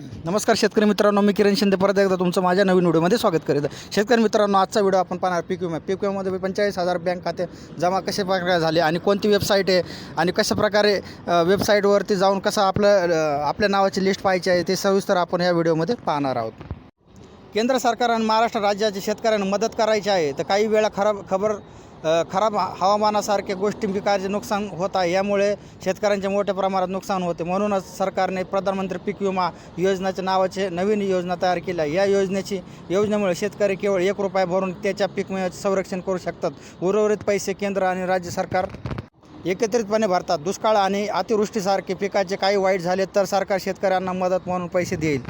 नमस्कार शेतकरी मित्रांनो मी किरण शिंदे. परत एकदा तुमचं माझ्या नवीन व्हिडिओमध्ये स्वागत करीत आहे शेतकरी मित्रांनो आजचा व्हिडिओ आपण पाहणार पीक विमा पीक विमामध्ये पंचेचाळीस हजार बँक खाते जमा कसे प्रकारे झाले आणि कोणती वेबसाईट आहे आणि कशा प्रकारे वेबसाईटवरती जाऊन कसं आपलं आपल्या नावाची लिस्ट पाहायची आहे ते सविस्तर आपण या व्हिडिओमध्ये पाहणार आहोत. केंद्र सरकार आणि महाराष्ट्र राज्याच्या शेतकऱ्यांना मदत करायची आहे तर काही वेळा खराब खबर खराब हवामानासारख्या गोष्टी पिकाचे नुकसान होत आहे. यामुळे शेतकऱ्यांचे मोठ्या प्रमाणात नुकसान होते. म्हणूनच सरकारने प्रधानमंत्री पीक विमा योजनाच्या नावाचे नवीन योजना तयार केली आहे या योजनेची योजनेमुळे शेतकरी केवळ एक रुपया भरून त्याच्या पीक विम्याचे संरक्षण करू शकतात. उर्वरित पैसे केंद्र आणि राज्य सरकार एकत्रितपणे भरतात. दुष्काळ आणि अतिवृष्टीसारखे पिकाचे काही वाईट झाले तर सरकार शेतकऱ्यांना मदत म्हणून पैसे देईल.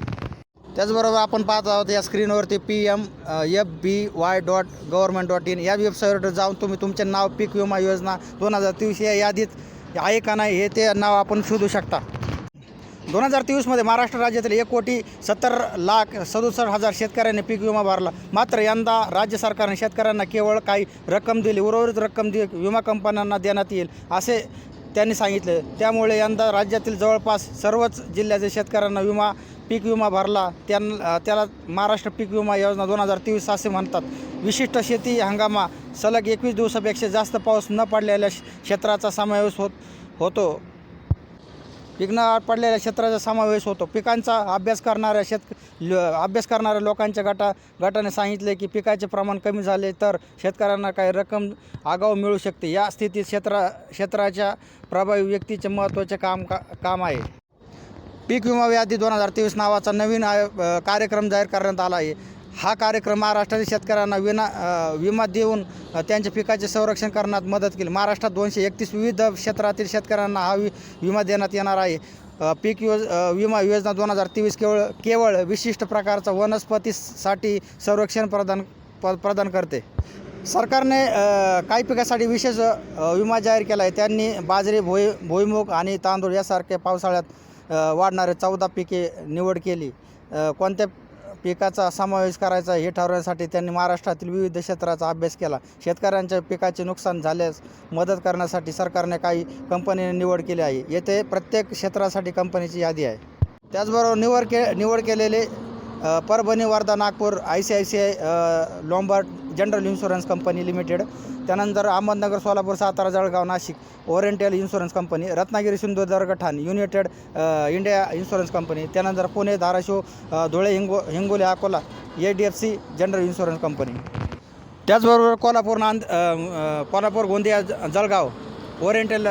त्याचबरोबर आपण पाहत आहोत या स्क्रीनवरती P M F B Y dot government dot in या वेबसाईटवर जाऊन तुम्ही तुमचे नाव पीक विमा योजना दोन हजार तेवीस या यादीत आहे का नाही हे ते नाव आपण शोधू शकता. दोन हजार तेवीसमध्ये महाराष्ट्र राज्यातील एक कोटी सत्तर लाख सदुसष्ट हजार शेतकऱ्यांनी पीक विमा भरला. मात्र यंदा राज्य सरकारने शेतकऱ्यांना केवळ काही रक्कम दिली उर्वरित रक्कम दि विमा कंपन्यांना देण्यात येईल असे त्यांनी सांगितले. त्यामुळे यंदा राज्यातील जवळपास सर्वच जिल्ह्यातील शेतकऱ्यांना विमा पीक विमा भरला त्यां त्याला महाराष्ट्र पीक विमा योजना दोन हजार तेवीस असे म्हणतात. विशिष्ट शेती हंगामा सलग एकवीस दिवसापेक्षा जास्त पाऊस न पडलेल्या क्षेत्राचा समावेश होत होतो. पीक न पडलेल्या क्षेत्राचा समावेश होतो. पिकांचा अभ्यास करणाऱ्या शेत ल- अभ्यास करणाऱ्या लोकांच्या गटा गटाने सांगितले की पिकाचे प्रमाण कमी झाले तर शेतकऱ्यांना काही रक्कम आगाऊ मिळू शकते. या स्थितीत क्षेत्रा क्षेत्राच्या प्रभावी व्यक्तीचे महत्त्वाचे काम का काम आहे. पीक विमा व्याधी दोन हजार तेवीस नावाचा नवीन कार्यक्रम जाहीर करण्यात आला आहे. हा कार्यक्रम महाराष्ट्रातील शेतकऱ्यांना विना विमा देऊन त्यांच्या पिकाचे संरक्षण करण्यात मदत केली. महाराष्ट्रात दोनशे एकतीस विविध क्षेत्रातील शेतकऱ्यांना हा वि विमा देण्यात येणार आहे. पीक योज विमा योजना दोन हजार तेवीस केवळ केवळ विशिष्ट प्रकारचा वनस्पतीसाठी संरक्षण प्रदान प प्रदान करते. सरकारने काही पिकासाठी विशेष विमा जाहीर केला आहे. त्यांनी बाजरी भोई भुईमुग आणि तांदूळ यासारख्या पावसाळ्यात वाढणारे चौदा पिके निवड केली. कोणत्या पिकाचा समावेश करायचा हे ठरवण्यासाठी त्यांनी महाराष्ट्रातील विविध क्षेत्राचा अभ्यास केला. शेतकऱ्यांच्या पिकाचे नुकसान झाल्यास मदत करण्यासाठी सरकारने काही कंपनीने निवड केली आहे. येथे प्रत्येक क्षेत्रासाठी कंपनीची यादी आहे. त्याचबरोबर निवड के निवड केलेले Parbhani Wardha Nagpur I C I C I Lombard General Insurance Company Limited त्यानंतर Ahmednagar Solapur Satara Jalgaon Nashik Oriental Insurance Company Ratnagiri Sindhudurg ठाण युनायटेड इंडिया इन्शुरन्स कंपनी त्यानंतर Pune Dharashiv Dhule हिंगो Hingoli Akola A D F C General Insurance Company. त्याचबरोबर कोल्हापूर नांद कोल्हापूर गोंदिया ज- Jalgaon oriental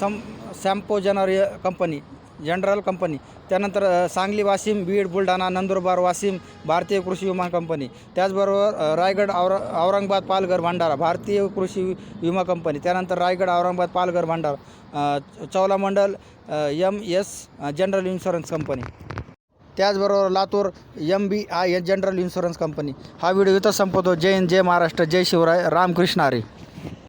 सम Sompo General Company General Company. त्यानंतर सांगली वाशिम बीड बुलढाणा नंदुरबार वाशिम भारतीय कृषी विमा कंपनी. त्याचबरोबर रायगड और औरंगाबाद पालघर भंडारा भारतीय कृषी विमा कंपनी. त्यानंतर Raigad Aurangabad Palghar Bhandara Cholamandalam M S General Insurance Company. त्याचबरोबर Latur M B I General Insurance Company. हा व्हिडिओ इथं संपवतो. जय हिंद जय महाराष्ट्र जय शिवराय रामकृष्ण हरी